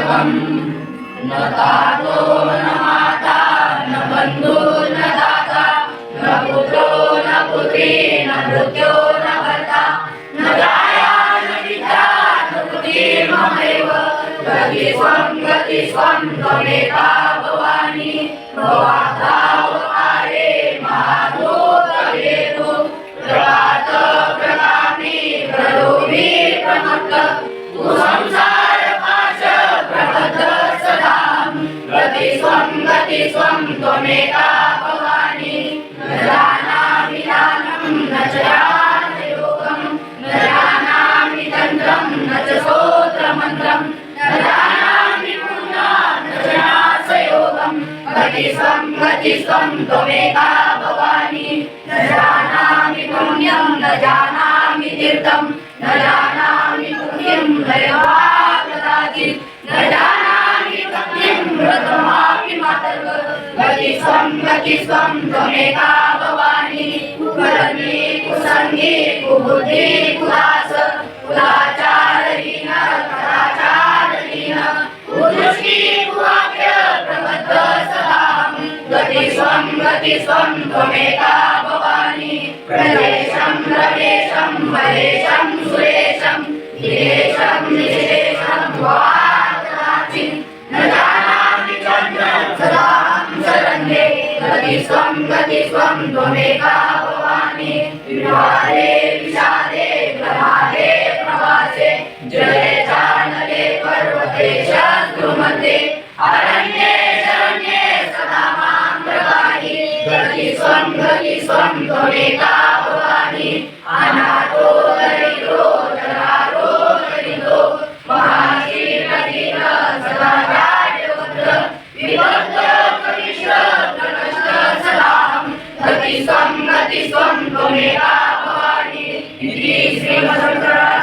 सर्वं न तातो न माता न बन्धु न दाता न पुत्रो न पुत्री न मृत्यो न भर्ता न गाया न पिता न पुत्रीममेव गति स्वं गति स्वं त्वमेका भवानी भवातावतारे महाभूतवेदु प्रभात प्रकामी प्रलोभे प्रमत्त तु गति स्वं गति स्वं त्वमेका भवानी न जानामि न च योगं न जानामि तन्त्रं न च न जानामि न च गति स्वं गति स्वं त्वमेका भवानी न जानामि पुण्यं न जानामि तीर्थं न जानामि पुण्यं नयवा गति स्वं गति स्वं त्वमेका भवानी। कुकर्मी कुसङ्गी कुबुद्धि कुदास कुलाचारहीन कदाचारहीन कुदृष्टि कुवाक्य प्रबद्ध सदां गति स्वं गति स्वं त्वमेका भवानी। प्रदेशं प्रवेशं महेशं सुरेशं धीरेशं निशेषं वादराचिन् न जानामि चन्द्र गति स्वं गति स्वं त्वमेका भवानी। विवाहे विषादे प्रभाते प्रवासे जले चानले पर्वते शत्रुमध्ये अरण्ये शरण्ये सदा मां प्रगाहि गति स्वं गति स्वं त्वमेका भवानी। अनाथ Please give us a